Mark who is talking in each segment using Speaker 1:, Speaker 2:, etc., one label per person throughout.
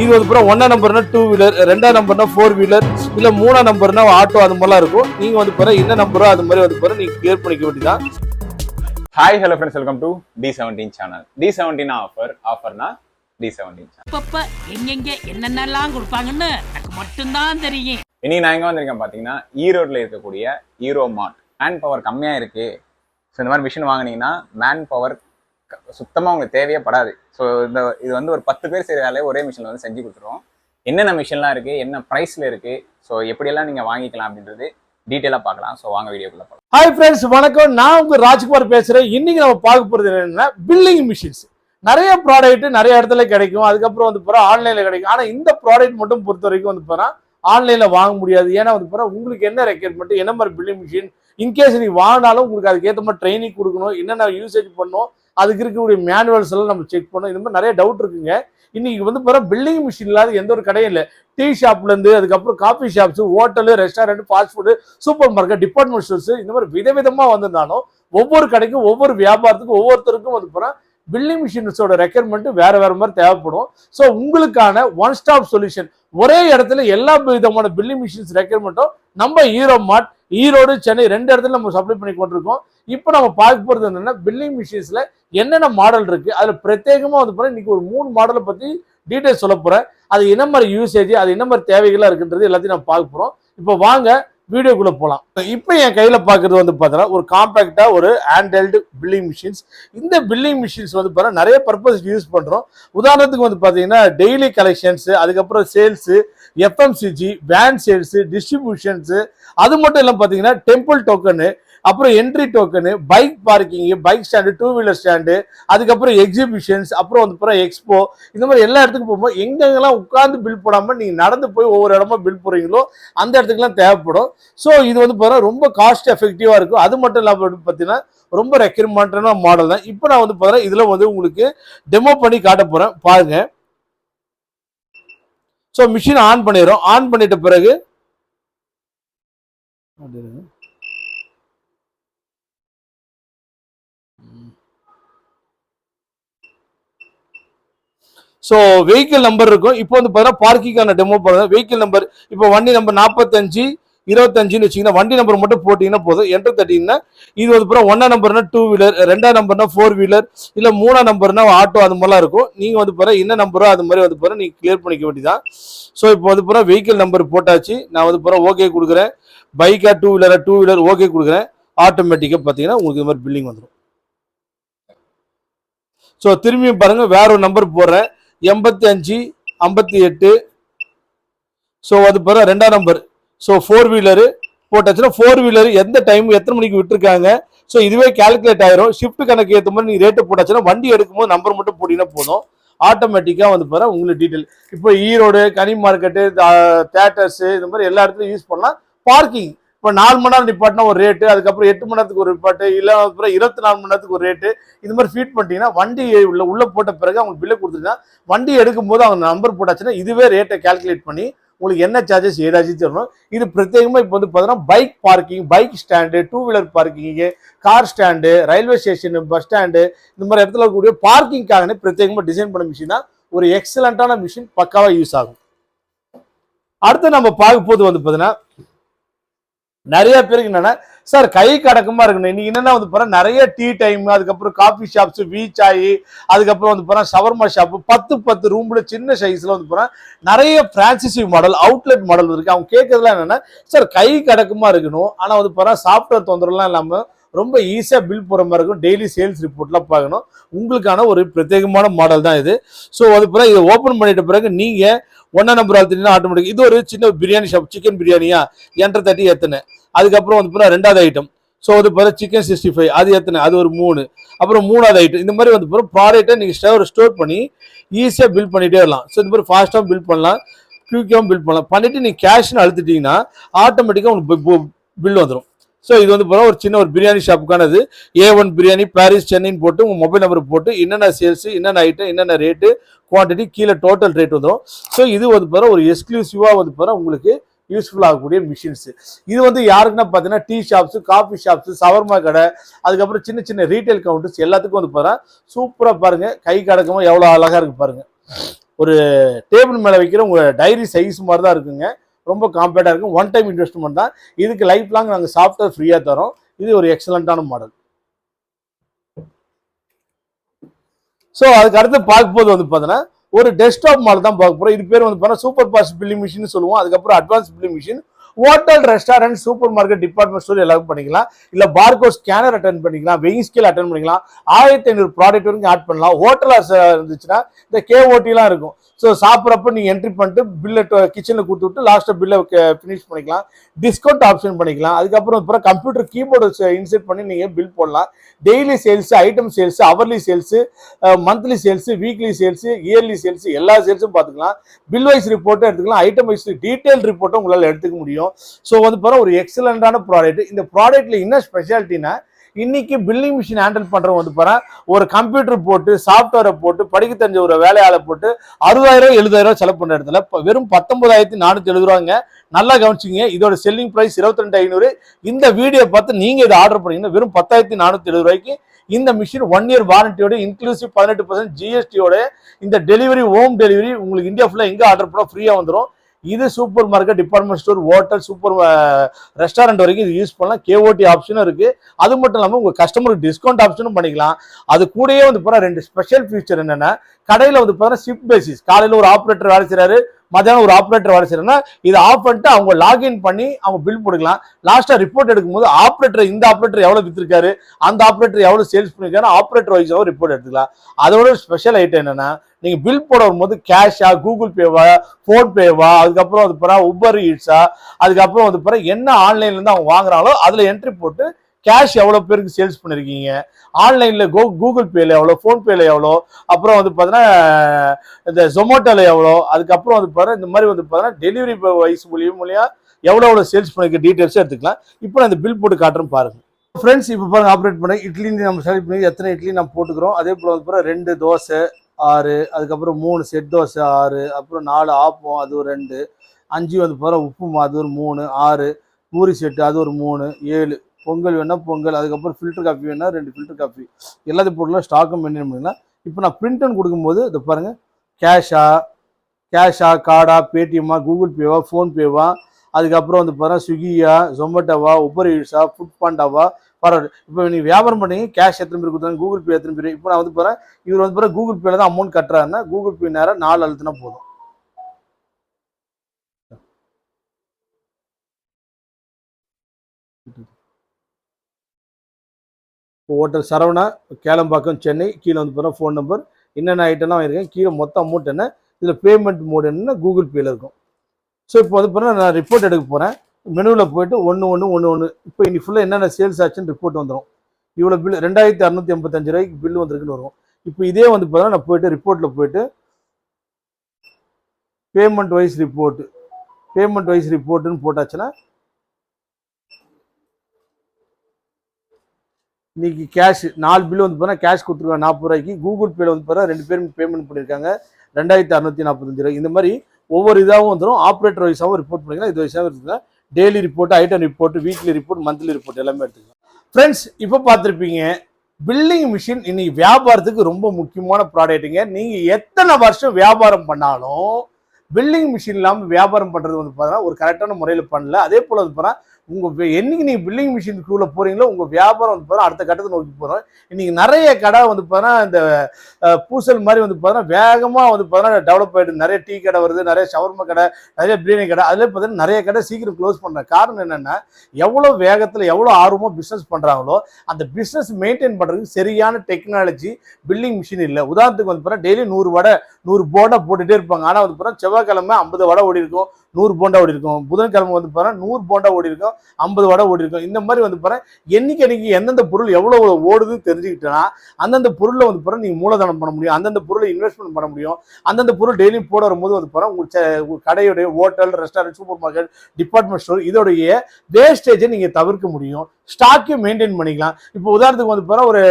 Speaker 1: இது வந்து பூரா ஒன்னா நம்பர்னா டூ வீலர் ரெண்டாம் நம்பர்னா ஃபோர் வீலர் இல்ல மூணாம் நம்பர்னா ஆட்டோ அது மாதிரிலாம் இருக்கும். நீங்க வந்து பாரு என்ன நம்பரோ அது மாதிரி வந்து பாரு நீங்க கிளியர் பண்ணிக்க வேண்டியதான்
Speaker 2: hi hello friends welcome to T seventeen channel T seventeen offer ஆஃபர்னா T seventeen
Speaker 3: அப்பப்ப எங்கெங்க என்னென்னலாம் கொடுப்பாங்கன்னு எனக்கு மட்டும்தான் தெரியும்.
Speaker 2: இன்னைக்கு நான் எங்க வந்திருக்கேன் பார்த்தீங்கன்னா ஈரோட்ல இருக்கக்கூடிய ஈரோ மார்ட் மேன் பவர் கம்மியா இருக்கு. ஸோ இந்த மாதிரி மிஷின் வாங்குனீங்கன்னா மேன் பவர் சுத்தமாக உங்களுக்கு தேவையே படாது. ஸோ இந்த இது வந்து ஒரு பத்து பேர் செய்கிற வேலையை ஒரே மிஷினில் வந்து செஞ்சு கொடுத்துருவோம். என்னென்ன மிஷின்லாம் இருக்குது என்ன ப்ரைஸில் இருக்குது ஸோ எப்படியெல்லாம் நீங்கள் வாங்கிக்கலாம் அப்படின்றது டீட்டெயிலாக பார்க்கலாம். ஸோ வாங்க வீடியோக்குள்ள போகலாம்
Speaker 1: ஹாய் ஃப்ரெண்ட்ஸ் வணக்கம். நான் உங்கள் ராஜ்குமார் பேசுகிறேன் இன்றைக்கி நம்ம பார்க்க போகிறது என்னென்னா பில்லிங் மிஷின்ஸ் நிறைய ப்ராடக்ட் நிறைய இடத்துல கிடைக்கும். அதுக்கப்புறம் வந்து போறா ஆன்லைனில் கிடைக்கும். ஆனால் இந்த ப்ராடக்ட் மட்டும் பொறுத்த வரைக்கும் வந்து போறா ஆன்லைனில் வாங்க முடியாது. ஏன்னா வந்து போறா உங்களுக்கு என்ன ரெக்யர்மெண்ட் என்ன மாதிரி பில்லிங் மிஷின் இன்கேஸ் நீங்கள் வாங்கினாலும் உங்களுக்கு அதுக்கேற்ற மாதிரி ட்ரைனிங் கொடுக்கணும் என்னென்ன யூசேஜ் பண்ணணும் அதுக்கு இருக்கக்கூடிய மேனுவல்ஸ் எல்லாம் நம்ம செக் பண்ணோம் இந்த மாதிரி நிறைய டவுட் இருக்குங்க. இன்னைக்கு வந்து பாருங்க பில்லிங் மிஷின் இல்லாத எந்த ஒரு கடையும் இல்லை. டீ ஷாப்ல இருந்து அதுக்கப்புறம் coffee shops hotel restaurant fast food super market department stores இந்த மாதிரி விதவிதமாக வந்திருந்தாலும் ஒவ்வொரு கடைக்கும் ஒவ்வொரு வியாபாரத்துக்கும் ஒவ்வொருத்தருக்கும் வந்து போறா பில்லிங் மிஷின்ஸோட ரெக்யர்மெண்ட் வேற வேற மாதிரி தேவைப்படும். ஸோ உங்களுக்கான ஒன் ஸ்டாப் சொல்யூஷன் ஒரே இடத்துல எல்லா விதமான பில்லிங் மிஷின்ஸ் ரெக்யர்மெண்ட்டும் நம்ம ஈரோ மார்ட் ஈரோடு சென்னை ரெண்டு இடத்துல நம்ம சப்ளை பண்ணி கொண்டிருக்கோம். இப்போ நம்ம பார்க்க போகிறது என்னென்னா பில்லிங் மிஷின்ஸில் என்னென்ன மாடல் இருக்குது அதில் பிரத்யேகமாக வந்து பார்த்தீங்கன்னா இன்றைக்கி ஒரு மூணு மாடலை பற்றி டீட்டெயில்ஸ் சொல்ல போகிறேன் அது என்ன மாதிரி யூசேஜ் அது என்ன மாதிரி தேவைகளாக இருக்குன்றது எல்லாத்தையும் நம்ம பார்க்க போகிறோம் இப்போ வாங்க வீடியோக்குள்ள போகலாம் இப்போ என் கையில் பார்க்கறது வந்து பார்த்தீங்கன்னா ஒரு காம்பேக்டாக ஒரு ஹேண்டல்டு பில்லிங் மிஷின்ஸ் இந்த பில்லிங் மிஷின்ஸ் வந்து பார்த்தீங்கன்னா நிறைய பர்பஸ் யூஸ் பண்ணுறோம் உதாரணத்துக்கு வந்து பார்த்தீங்கன்னா டெய்லி கலெக்ஷன்ஸு அதுக்கப்புறம் sales FMCG van sales distributions அது மட்டும் இல்லாமல் பார்த்தீங்கன்னா டெம்பிள் டோக்கனு அப்புறம் entry token bike parking bike stand two wheeler stand அதுக்கப்புறம் எக்ஸிபிஷன்ஸ் அப்புறம் வந்து அப்புறம் எக்ஸ்போ இந்த மாதிரி எல்லா இடத்துக்கும் போகும்போது எங்கெங்கெல்லாம் உட்காந்து பில் போடாமல் நீங்கள் நடந்து போய் ஒவ்வொரு இடமா பில் போடுறீங்களோ அந்த இடத்துக்குலாம் தேவைப்படும். ஸோ இது வந்து பார்த்தீங்கன்னா ரொம்ப காஸ்ட் எஃபெக்டிவாக இருக்கும். அது மட்டும் இல்லாமல் பார்த்தீங்கன்னா ரொம்ப ரெக்யர்மெண்டான மாடல் தான். இப்போ நான் வந்து பார்த்தீங்கன்னா இதில் வந்து உங்களுக்கு டெமோ பண்ணி காட்ட போகிறேன் பாருங்க. ஸோ மிஷின் ஆன் பண்ணிடுறோம். ஆன் பண்ணிட்ட பிறகு ஸோ வெஹிக்கிள் நம்பர் இருக்கும். இப்போ வந்து பார்த்தீங்கன்னா பார்க்கிங்கான டெமோ பண்ணுறது வெஹிக்கிள் நம்பர் இப்போ வண்டி நம்பர் நாற்பத்தஞ்சு இருபத்தஞ்சுன்னு வச்சிங்கன்னா வண்டி நம்பர் மட்டும் போட்டிங்கன்னா போதும். என்டர் தட்டிங்கன்னா இது வந்து அப்புறம் ஒன்றா நம்பர்னா டூ வீலர் ரெண்டாம் நம்பர்னா ஃபோர் வீலர் இல்லை மூணாம் நம்பர்னா ஆட்டோ அது மாதிரிலாம் இருக்கும். நீங்கள் வந்து பாரு என்ன நம்பரோ அது மாதிரி வந்து பாரு நீங்கள் கிளியர் பண்ணிக்க வேண்டியதான் ஸோ இப்போ வந்து பூரா வெஹிக்கிள் நம்பர் போட்டாச்சு. நான் வந்து பூரா ஓகே கொடுக்குறேன். பைக்கா டூ வீலராக டூ வீலர் ஓகே கொடுக்குறேன். ஆட்டோமேட்டிக்காக பார்த்தீங்கன்னா உங்களுக்கு இது மாதிரி பில்லிங் வந்துடும் ஸோ திரும்பியும் பாருங்கள் வேற ஒரு நம்பர் போடுறேன். எண்பத்தி அஞ்சு ஐம்பத்தி எட்டு ஸோ அது பிற ரெண்டாம் நம்பர் ஸோ ஃபோர் வீலரு போட்டாச்சுன்னா ஃபோர் வீலர் எந்த டைம் எத்தனை மணிக்கு விட்டுருக்காங்க? ஸோ இதுவே கால்குலேட் ஆயிரும். ஷிஃப்ட் கணக்கு ஏற்ற மாதிரி நீங்கள் ரேட்டு போட்டாச்சுன்னா வண்டி எடுக்கும்போது நம்பர் மட்டும் போட்டிங்கன்னா போதும். ஆட்டோமேட்டிக்காக வந்து பாரு உங்களுக்கு டீட்டெயில் இப்போ ஈரோடு கனி மார்க்கெட்டு தேட்டர்ஸு இந்த மாதிரி எல்லா இடத்துலையும் யூஸ் பண்ணலாம். பார்க்கிங் இப்போ நாலு மணி நேரம் நிப்பாட்டினா ஒரு ரேட்டு அதுக்கப்புறம் எட்டு மணி நேரத்துக்கு ஒரு நிப்பாட்டு இல்லை அப்புறம் இருபத்தி நாலு மணி நேரத்துக்கு ஒரு ரேட்டு இது மாதிரி ஃபீட் பண்ணிட்டீங்கன்னா வண்டி உள்ள உள்ளே போட்ட பிறகு அவங்க பில்லை கொடுத்துட்டீங்கன்னா வண்டி எடுக்கும்போது அவங்க நம்பர் போட்டாச்சுன்னா இதுவே ரேட்டை கால்குலேட் பண்ணி உங்களுக்கு என்ன சார்ஜஸ் ஏதாச்சும் தரணும். இது பிரத்யேகமாக இப்போ வந்து பார்த்தீங்கன்னா bike parking bike stand two wheeler parking car stand railway station bus stand இந்த மாதிரி இடத்துல இருக்கக்கூடிய பார்க்கிங்காகனே பிரத்யேகமாக டிசைன் பண்ண மிஷின் தான் ஒரு எக்ஸலண்ட்டான மிஷின் பக்காவாக யூஸ் ஆகும். அடுத்து நம்ம பார்க்க போது வந்து பார்த்தீங்கன்னா நிறைய பேருக்கு என்னன்னா சார் கை கடக்கமா இருக்கணும். இன்னைக்கு என்னன்னா வந்து பாரு நிறைய டீ டைம் அதுக்கப்புறம் காஃபி ஷாப்ஸ் பீச் அதுக்கப்புறம் வந்து பாரு ஷவர்மா ஷாப் பத்து பத்து ரூம்ல சின்ன சைஸ்ல வந்து பாரு நிறைய பிரான்சிசி மாடல் அவுட்லெட் மாடல் இருக்கு. அவங்க கேட்கறதுலாம் என்னன்னா சார் கை கடக்கமா இருக்கணும். ஆனா வந்து பாரு சாஃப்ட்வேர் தொந்தரவுலாம் இல்லாம ரொம்ப ஈஸியாக பில் போகிற மாதிரி இருக்கும். டெய்லி சேல்ஸ் ரிப்போர்ட்லாம் பார்க்கணும். உங்களுக்கான ஒரு பிரத்யேகமான மாடல் தான் இது. ஸோ அது பிறகு இதை ஓப்பன் பண்ணிட்ட பிறகு நீங்கள் ஒன்றா நம்பர் அழுத்தினா ஆட்டோமேட்டிக் இது ஒரு சின்ன பிரியாணி ஷாப் சிக்கன் பிரியாணியா என்ற தட்டி எத்தனை அதுக்கப்புறம் வந்து பிறகு ரெண்டாவது ஐட்டம் ஸோ அது பிறகு சிக்கன் சிக்ஸ்டி ஃபைவ் அது எத்தனை அது ஒரு மூணு. அப்புறம் மூணாவது ஐட்டம் இந்த மாதிரி வந்து பிறகு ப்ராடக்ட்டை நீங்கள் ஸ்டோர் ஸ்டோர் பண்ணி ஈஸியாக பில் பண்ணிகிட்டே வரலாம். ஸோ இந்த மாதிரி ஃபாஸ்ட்டாக பில் பண்ணலாம். குயிக்காகவும் பில் பண்ணலாம். பண்ணிவிட்டு நீங்கள் கேஷ்னு அழுத்திட்டிங்கன்னா ஆட்டோமேட்டிக்காக உங்களுக்கு பில் வந்துடும் ஸோ இது வந்து போனால் ஒரு சின்ன ஒரு பிரியாணி ஷாப்புக்கானது. ஏ ஒன் பிரியாணி பாரிஸ் சென்னைன்னு போட்டு உங்கள் மொபைல் நம்பர் போட்டு என்னென்ன சேல்ஸ் என்னென்ன ஐட்டம் என்னென்ன ரேட்டு குவான்டிட்டி கீழே டோட்டல் ரேட் வந்துடும் ஸோ இது வந்து போகிற ஒரு எக்ஸ்க்ளூசிவாக வந்து போகிற உங்களுக்கு யூஸ்ஃபுல் ஆகக்கூடிய மிஷின்ஸ் இது வந்து யாருக்குன்னா பார்த்தீங்கன்னா tea shops coffee shops shawarma கடை அதுக்கப்புறம் சின்ன சின்ன ரீட்டைல் கவுண்டர்ஸ் எல்லாத்துக்கும் வந்து பாருங்க சூப்பராக பாருங்கள் கை கடக்கமாக எவ்வளோ அழகாக இருக்குது பாருங்கள் ஒரு டேபிள் மேலே வைக்கிற உங்கள் டைரி சைஸ் மாதிரி தான் இருக்குங்க. ரொம்ப காம்பேட்டாக இருக்கும். ஒன் டைம் இன்வெஸ்ட்மெண்ட் தான். இதுக்கு லைஃப் லாங் நாங்கள் சாஃப்ட்வேர் ஃப்ரீயாக தரோம். இது ஒரு எக்ஸலண்ட்டான மாடல் ஸோ அதுக்கு அடுத்து பார்க்கும்போது வந்து பார்த்தீங்கன்னா ஒரு டெஸ்க்டாப் மாடல் தான் பார்க்க போகிறோம் இது பேர் வந்து பார்த்தீங்கன்னா சூப்பர் ஃபாஸ்ட் பில்லிங் மிஷின் சொல்லுவோம். அதுக்கப்புறம் advance billing machine hotel restaurant super market department store எல்லாருக்கும் பண்ணிக்கலாம். இல்லை பார்கோ ஸ்கேனர் அட்டன் பண்ணிக்கலாம். வெயிங் ஸ்கேல் அட்டன் பண்ணிக்கலாம். ஆயிரத்தி ஐநூறு ப்ராடக்ட் வரைக்கும் ஆட் பண்ணலாம். ஹோட்டலாக இருந்துச்சுன்னா இந்த கேஓடிலாம் இருக்கும். ஸோ சாப்பிட்றப்ப நீங்கள் என்ட்ரி பண்ணிட்டு பில்லை கிச்சனில் கொடுத்து விட்டு லாஸ்ட்டாக பில்லை ஃபினிஷ் பண்ணிக்கலாம். டிஸ்கவுண்ட் ஆப்ஷன் பண்ணிக்கலாம். அதுக்கப்புறம் அப்புறம் கம்ப்யூட்டர் கீபோர்டு இன்செர்ட் பண்ணி நீங்கள் பில் போடலாம். Daily sales item sales hourly sales monthly sales weekly sales yearly sales எல்லா சேல்ஸும் பார்த்துக்கலாம். பில் வைஸ் ரிப்போர்ட்டும் எடுத்துக்கலாம். ஐட்டம் வைஸ் டீட்டெயில் ரிப்போர்ட்டும் உங்களால் எடுத்துக்க முடியும். ஸோ வந்து பாருங்க ஒரு எக்ஸலண்டான ப்ராடக்ட் இந்த ப்ராடக்ட்ல என்ன ஸ்பெஷாலிட்டினா இன்னைக்கு பில்லிங் மிஷின் ஹேண்டில் பண்றவங்க வந்து பாரு ஒரு கம்ப்யூட்டர் போட்டு சாஃப்ட்வேரை போட்டு படிக்க தெரிஞ்ச ஒரு வேலையாளை போட்டு அறுபதாயிரம் எழுபதாயிரம் செலவு பண்ண இடத்துல வெறும் பத்தொன்பதாயிரத்தி நானூத்தி எழுபது ரூபாங்க நல்லா கவனிச்சிங்க இதோட செல்லிங் ப்ரைஸ் இருபத்தி ரெண்டு ஐநூறு. இந்த வீடியோ பார்த்து நீங்க இதை ஆர்டர் பண்ணீங்கன்னா வெறும் பத்தாயிரத்தி நானூத்தி எழுபது ரூபாய்க்கு இந்த மிஷின் ஒன் இயர் வாரண்டியோட இன்க்ளூசிவ் பதினெட்டு பர்சன்ட் ஜிஎஸ்டியோட இந்த டெலிவரி ஹோம் டெலிவரி உங்களுக்கு இந்தியா ஃபுல்லாக எங்கே ஆர்டர் பண்ணால் ஃப்ரீயாக வந்துடும் இது super market department store hotel super restaurant வரைக்கும் இது யூஸ் பண்ணலாம். கேஓடி ஆப்ஷனும் இருக்குது அது மட்டும் இல்லாமல் உங்கள் கஸ்டமருக்கு டிஸ்கவுண்ட் ஆப்ஷனும் பண்ணிக்கலாம். அது கூடயே வந்து போகிற ரெண்டு ஸ்பெஷல் ஃபியூச்சர் என்னென்னா கடையில் வந்து பார்த்தீங்கன்னா ஷிஃப்ட் பேசிஸ் காலையில் ஒரு ஆப்ரேட்டர் வேலை செய்கிறாரு மத்தியானம் ஒரு ஆப்ரேட்டர் வேலை செய்யறதுனா இதை ஆஃப் பண்ணிட்டு அவங்க லாகின் பண்ணி அவங்க பில் போட்டுக்கலாம். லாஸ்ட்டாக ரிப்போர்ட் எடுக்கும்போது ஆப்ரேட்டர் இந்த ஆப்ரேட்டர் எவ்வளோ வித்திருக்காரு அந்த ஆப்ரேட்டர் எவ்வளோ சேல்ஸ் பண்ணியிருக்காரு ஆப்ரேட்டர் வைஸாவும் ரிப்போர்ட் எடுத்துக்கலாம். அதோட ஸ்பெஷல் ஐட்டம் என்னன்னா நீங்கள் பில் போட வரும்போது கேஷா கூகுள் பேவா ஃபோன்பேவா அதுக்கப்புறம் அது பிறகு உபர் ஈட்ஸா அதுக்கப்புறம் அது பிறகு என்ன ஆன்லைன்லேருந்து அவங்க வாங்குறாங்களோ அதில் என்ட்ரி போட்டு கேஷ் எவ்வளோ பேருக்கு சேல்ஸ் பண்ணியிருக்கீங்க ஆன்லைனில் கோ கூகுள் பேல எவ்வளோ ஃபோன்பேயில் எவ்வளோ அப்புறம் வந்து பார்த்தீங்கன்னா இந்த ஜொமேட்டோல எவ்வளோ அதுக்கப்புறம் வந்து பார்த்தீங்கன்னா இந்த மாதிரி வந்து பார்த்தீங்கன்னா டெலிவரி வைஸ் மூலியம் மூலியம் எவ்வளோ எவ்வளோ சேல்ஸ் பண்ணிக்க டீட்டெயில்ஸும் எடுத்துக்கலாம். இப்போ நான் இந்த பில் போட்டு காட்டுறேன் பாருங்கள் ஃப்ரெண்ட்ஸ் இப்போ பாருங்கள் ஆப்ரேட் பண்ண இட்லி நம்ம செலக்ட் பண்ணி எத்தனை இட்லி நம்ம போட்டுக்கிறோம்? அதே போல் வந்து ரெண்டு தோசை ஆறு அதுக்கப்புறம் மூணு செட் தோசை ஆறு அப்புறம் நாலு ஆப்பம் அது ஒரு ரெண்டு அஞ்சு வந்து போகிற உப்புமா அது ஒரு மூணு ஆறு பூரி செட்டு அது ஒரு மூணு ஏழு. பொங்கல் வேணா பொங்கல் அதுக்கப்புறம் ஃபில்டர் காஃபி வேணா ரெண்டு ஃபில்டர் காஃபி எல்லாத்தையும் பொருளும் ஸ்டாக்கும் மெயின்டைன் பண்ணிக்கலாம். இப்போ நான் பிரிண்ட்னு கொடுக்கும்போது இதை பாருங்க. கேஷா கேஷா கார்டா பேடிஎம்மா கூகுள் பேவா ஃபோன்பேவா அதுக்கப்புறம் வந்து பாருங்க ஸ்விக்கியா ஜொமேட்டோவா உபர் ஈட்ஸா ஃபுட் பாண்டாவா பரவாயில்ல இப்போ நீங்கள் வியாபாரம் பண்ணீங்க கேஷ் எத்தனை பேர் கொடுத்தாங்க கூகுள் பே எத்தனை பேர் இப்போ நான் வந்து போகிறேன் இவர் வந்து பாருங்க கூகுள் பேல தான் அமௌண்ட் கட்டுறாருன்னா கூகுள் பே நேரம் நாலு அழுத்தினா போதும். ஹோட்டல் சரவணா கேளம்பாக்கம் சென்னை கீழே வந்து போகிறோம் ஃபோன் நம்பர் என்னென்ன ஐட்டம்லாம் வாங்கியிருக்கேன்? கீழே மொத்த அமௌண்ட் என்ன? இதில் பேமெண்ட் மோட் என்னென்னா கூகுள் பேயில் இருக்கும். ஸோ இப்போ வந்து பாருங்க நான் ரிப்போர்ட் எடுக்க போகிறேன் மெனுவில் போயிட்டு ஒன்று ஒன்று ஒன்று ஒன்று இப்போ இன்னைக்கு ஃபுல்லாக என்னென்ன சேல்ஸ் ஆச்சுன்னு ரிப்போர்ட் வந்துடும் இவ்வளோ பில் ரெண்டாயிரத்தி அறநூற்றி எண்பத்தஞ்சு ரூபாய்க்கு பில் வந்திருக்குன்னு வரும். இப்போ இதே வந்து பார்த்தீங்கன்னா நான் போயிட்டு ரிப்போர்ட்டில் போயிட்டு payment wise report payment wise ரிப்போர்ட்டுன்னு போட்டாச்சுன்னா இன்றைக்கி கேஷ் நாலு பில் வந்து பார்த்தா கேஷ் கொடுத்துருக்காங்க நாற்பது ரூபாய்க்கு. கூகுள் பேல வந்து பார்த்தா ரெண்டு பேரும் பேமெண்ட் பண்ணியிருக்காங்க. ரெண்டாயிரத்தி அறுநூத்தி நாற்பத்தஞ்சு ரூபாய். இந்த மாதிரி ஒவ்வொரு இதாகவும் வந்துடும் ஆப்ரேட்டர் வைஸாகவும் ரிப்போர்ட் பண்ணிக்கலாம். இது வைஸாகவும் எடுத்துக்கலாம். Daily report item report weekly report monthly report எல்லாமே எடுத்துக்கலாம். ஃப்ரெண்ட்ஸ் இப்போ பார்த்துருப்பீங்க பில்லிங் மிஷின் இன்னைக்கு வியாபாரத்துக்கு ரொம்ப முக்கியமான ப்ராடக்ட்டுங்க நீங்கள் எத்தனை வருஷம் வியாபாரம் பண்ணாலும் பில்லிங் மிஷின் இல்லாமல் வியாபாரம் பண்ணுறது வந்து பார்த்தீங்கன்னா ஒரு கரெக்டான முறையில் பண்ணல. அதே போல் வந்து பார்த்தா உங்கள் என்னைக்கு நீங்கள் பில்லிங் மிஷின் குள்ளே போகிறீங்களோ உங்கள் வியாபாரம் வந்து பார்த்தா அடுத்த கட்டத்தை நோக்கி போகிறோம் இன்றைக்கி நிறைய கடை வந்து பார்த்தா இந்த பூசல் மாதிரி வந்து பார்த்தா வேகமாக வந்து பார்த்தா டெவலப் ஆகிடுது நிறைய டீ கடை வருது நிறைய ஷவர்மா கடை நிறைய பிரியாணி கடை அதில் பார்த்தீங்கன்னா நிறைய கடை சீக்கிரம் க்ளோஸ் பண்ணுற காரணம் என்னென்னா எவ்வளோ வேகத்தில் எவ்வளோ ஆர்வமாக பிஸ்னஸ் பண்ணுறாங்களோ அந்த பிஸ்னஸ் மெயின்டைன் பண்ணுறதுக்கு சரியான டெக்னாலஜி பில்லிங் மிஷின் இல்லை. உதாரணத்துக்கு வந்து பார்த்தா டெய்லி நூறு வடை நூறு போண்டா போட்டுகிட்டே இருப்பாங்க. ஆனால் வந்து பார்த்தா செவ்வாய்க்கிழமை ஐம்பது வடை ஓடி இருக்கும் நூறு போண்டா ஓடி இருக்கும். புதன்கிழமை வந்து பாரு நூறு போண்டா ஓடி இருக்கும். ஐம்பது வடை ஓடி இருக்கும். இந்த மாதிரி வந்து பாரு என்னைக்கு என்னைக்கு எந்தெந்த பொருள் எவ்வளோ ஓடுதுன்னு தெரிஞ்சுக்கிட்டேன்னா அந்தந்த பொருளில் வந்து பாரு நீங்கள் மூலதனம் பண்ண முடியும். அந்தந்த பொருளை இன்வெஸ்ட்மெண்ட் பண்ண முடியும். அந்தந்த பொருள் டெய்லியும் போட வரும்போது வந்து பாரு உங்கள் கடையுடைய hotel restaurant super market department store இதோடைய வேஸ்டேஜை நீங்கள் தவிர்க்க முடியும். ஸ்டாக்கையும் மெயின்டைன் பண்ணிக்கலாம். இப்போ உதாரணத்துக்கு வந்து போகிற ஒரு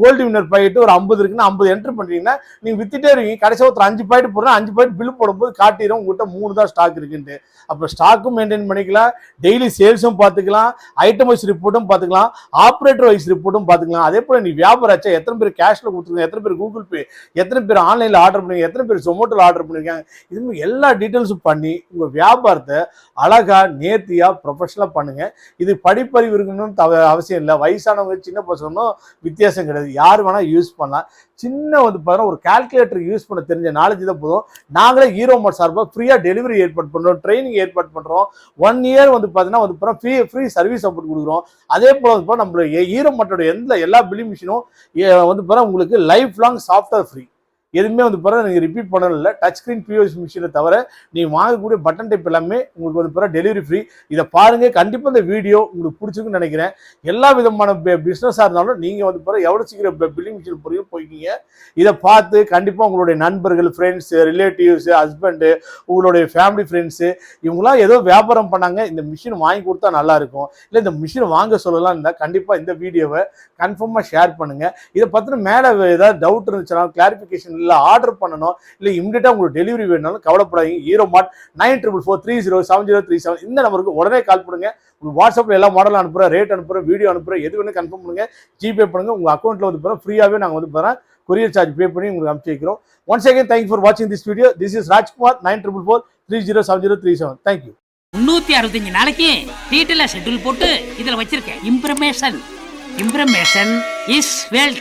Speaker 1: கோல்டு வின்னர் பாக்கெட் ஒரு ஐம்பது இருக்குன்னா ஐம்பது என்ட்ரு பண்ணுறீங்கன்னா நீங்கள் வித்துட்டே இருக்கீங்க. கடைசியாக ஒருத்தர் அஞ்சு பாயிண்ட் போடுறோம் அஞ்சு பாயிண்ட் பில் போடும்போது காட்டிடும் உங்கள்கிட்ட மூணு தான் ஸ்டாக் இருக்குன்ட்டு. அப்போ ஸ்டாக்கும் மெயின்டைன் பண்ணிக்கலாம். டெய்லி சேல்ஸும் பார்த்துக்கலாம். ஐட்டம் வைஸ் ரிப்போர்ட்டும் பார்த்துக்கலாம். ஆப்ரேட்டர் வைஸ் ரிப்போர்ட்டும் பார்த்துக்கலாம். அதே போல் நீ வியாபாரம் எத்தனை பேர் கேஷில் கொடுத்துருங்க எத்தனை பேர் கூகுள் பே எத்தனை பேர் ஆன்லைனில் ஆர்டர் பண்ணுங்க எத்தனை பேர் ஜொமோட்டோவில் ஆர்டர் பண்ணியிருக்காங்க இது எல்லா டீட்டெயில்ஸும் பண்ணி உங்கள் வியாபாரத்தை அழகாக நேர்த்தியாக ப்ரொஃபஷனலாக பண்ணுங்கள் இது படிப்பறிவு இருக்கணும்னு தவ அவசியம் இல்லை. வயசானவங்க சின்ன பசங்களும் வித்தியாசம் கிடையாது. யார் வேணால் யூஸ் பண்ணலாம். சின்ன வந்து பார்த்தீங்கன்னா ஒரு கால்குலேட்டர் யூஸ் பண்ண தெரிஞ்ச நாலேஜ் தான் போதும். நாங்களே ஹீரோ மோட் சார்பாக ஃப்ரீயாக டெலிவரி ஏற்பாடு பண்ணுறோம் ட்ரைனிங் ஏற்பாடு பண்ணுறோம் ஒன் இயர் வந்து பார்த்தீங்கன்னா வந்து ஃப்ரீ ஃப்ரீ சர்வீஸ் சப்போர்ட் கொடுக்குறோம். அதே போல் வந்து நம்மளுடைய ஹீரோ மோட்டோட எந்த எல்லா பில்லிங் மிஷினும் வந்து பார்த்தா உங்களுக்கு லைஃப் லாங் சாஃப்ட்வேர் ஃப்ரீ எதுவுமே வந்து பிறகு நீங்கள் ரிப்பீட் பண்ணணும் இல்லை டச் ஸ்க்ரீன் பிஓஎஸ் மிஷினை தவிர நீங்கள் வாங்கக்கூடிய பட்டன் டைப் எல்லாமே உங்களுக்கு வந்து பிறகு டெலிவரி ஃப்ரீ இதை பாருங்கள் கண்டிப்பாக இந்த வீடியோ உங்களுக்கு பிடிச்சிருக்குன்னு நினைக்கிறேன். எல்லா விதமான பிஸ்னஸாக இருந்தாலும் நீங்கள் வந்து பிறகு எவ்வளோ சீக்கிரம் பில்லிங் மிஷின் பொறியும் போய்க்கிங்க இதை பார்த்து கண்டிப்பாக உங்களுடைய நண்பர்கள் ஃப்ரெண்ட்ஸு ரிலேட்டிவ்ஸு ஹஸ்பண்டு உங்களுடைய ஃபேமிலி ஃப்ரெண்ட்ஸு இவங்களாம் ஏதோ வியாபாரம் பண்ணாங்க இந்த மிஷின் வாங்கி கொடுத்தா நல்லா இருக்கும். இல்லை இந்த மிஷின் வாங்க சொல்லலாம் இருந்தால் கண்டிப்பாக இந்த வீடியோவை கன்ஃபார்மாக ஷேர் பண்ணுங்கள் இதை பற்றின மேலே ஏதாவது டவுட் இருந்துச்சுன்னா கிளாரிஃபிகேஷன் இல்லை ஆர்டர் பண்ணணும் இல்லை இம்மிடியட்டாக உங்களுக்கு டெலிவரி வேணாலும் கவலைப்படாதீங்க. Hero Mart nine triple four three zero seven zero three seven இந்த நம்பருக்கு உடனே கால் பண்ணுங்க. உங்களுக்கு வாட்ஸ்அப்பில் எல்லா மாடலும் அனுப்புகிறேன் ரேட் அனுப்புகிறேன் வீடியோ அனுப்புகிறேன் எது வேணும் கன்ஃபார்ம் பண்ணுங்க. ஜிபே பண்ணுங்க உங்கள் அக்கௌண்ட்டில் வந்து போகிறோம் ஃப்ரீயாகவே நாங்கள் வந்து போகிறேன் கொரியர் சார்ஜ் பே பண்ணி உங்களுக்கு அனுப்பிச்சு வைக்கிறோம். ஒன்ஸ் அகேன் தேங்க் ஃபார் வாட்சிங் this video this is Rajkumar nine triple four three zero seven zero three seven thank you
Speaker 3: முந்நூற்றி அறுபத்தஞ்சு நாளைக்கு டீட்டெயிலாக ஷெட்யூல் போட்டு இதில் வச்சிருக்கேன். இம்ப்ரமேஷன் இம்ப்ரமேஷன் இஸ் வெல்த்